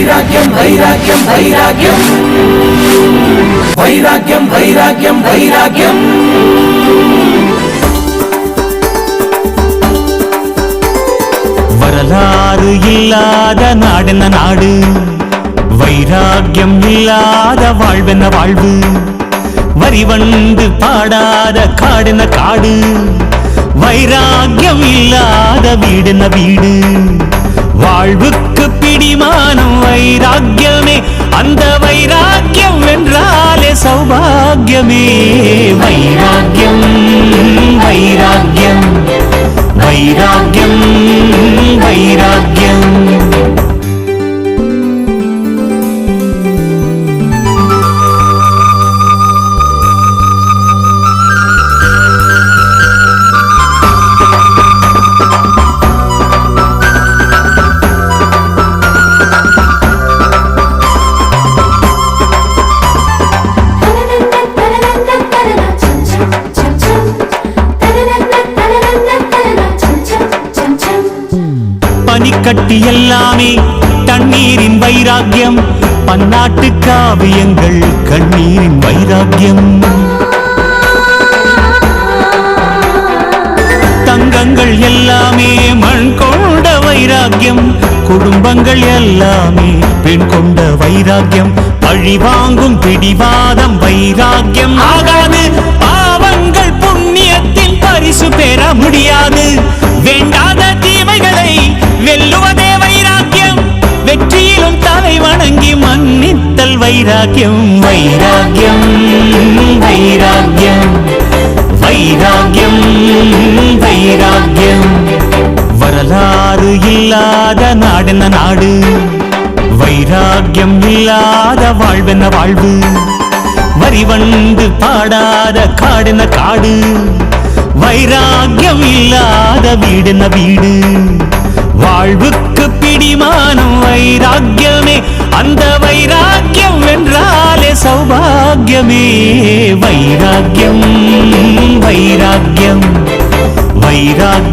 வைராக்கியம் வைராக்கியம் வைராக்கியம். வைராக்கியம் வைராக்கியம் வைராக்கியம். வரலாறு இல்லாத நாடென்ன நாடு? வைராக்கியம் இல்லாத வாழ்வென்ன வாழ்வு? வரி வந்து பாடாத காடென்ன காடு? வைராக்கியம் இல்லாத வீடென்ன வீடு? சௌபாகியமே வைராக்கியம் வைராக்கியம் வைராக்கியம் கட்டி எல்லாமே தண்ணீரின் வைராக்கியம். பன்னாட்டு காவியங்கள் கண்ணீரின் வைராக்கியம். தங்கங்கள் எல்லாமே மண் கொண்ட வைராக்கியம். குடும்பங்கள் எல்லாமே பெண் கொண்ட வைராக்கியம். பழி வாங்கும் பிடிவாதம் வைராக்கியம். ஆகாது. பாவங்கள் புண்ணியத்தின் பரிசு பெற முடியாது. வேண்டாத தீமைகளை வெல்லுவதே வைராக்கியம் வெற்றியிலும் தலை வணங்கி மன்னித்தல் வைராக்கியம். வைராக்கியம் வைராக்கியம். வைராக்கியம் வைராக்கியம். வரலாறு இல்லாத நாடென்ன நாடு? வைராக்கியம் இல்லாத வாழ்வென்ன வாழ்வு? வரி வந்து பாடாத காடென்ன காடு? வைராக்கியம் இல்லாத வீடென்ன வீடு? சௌபாகியமே வைராக்கியம் வைராக்கியம் வைராக்கியம் வைராக்கியம்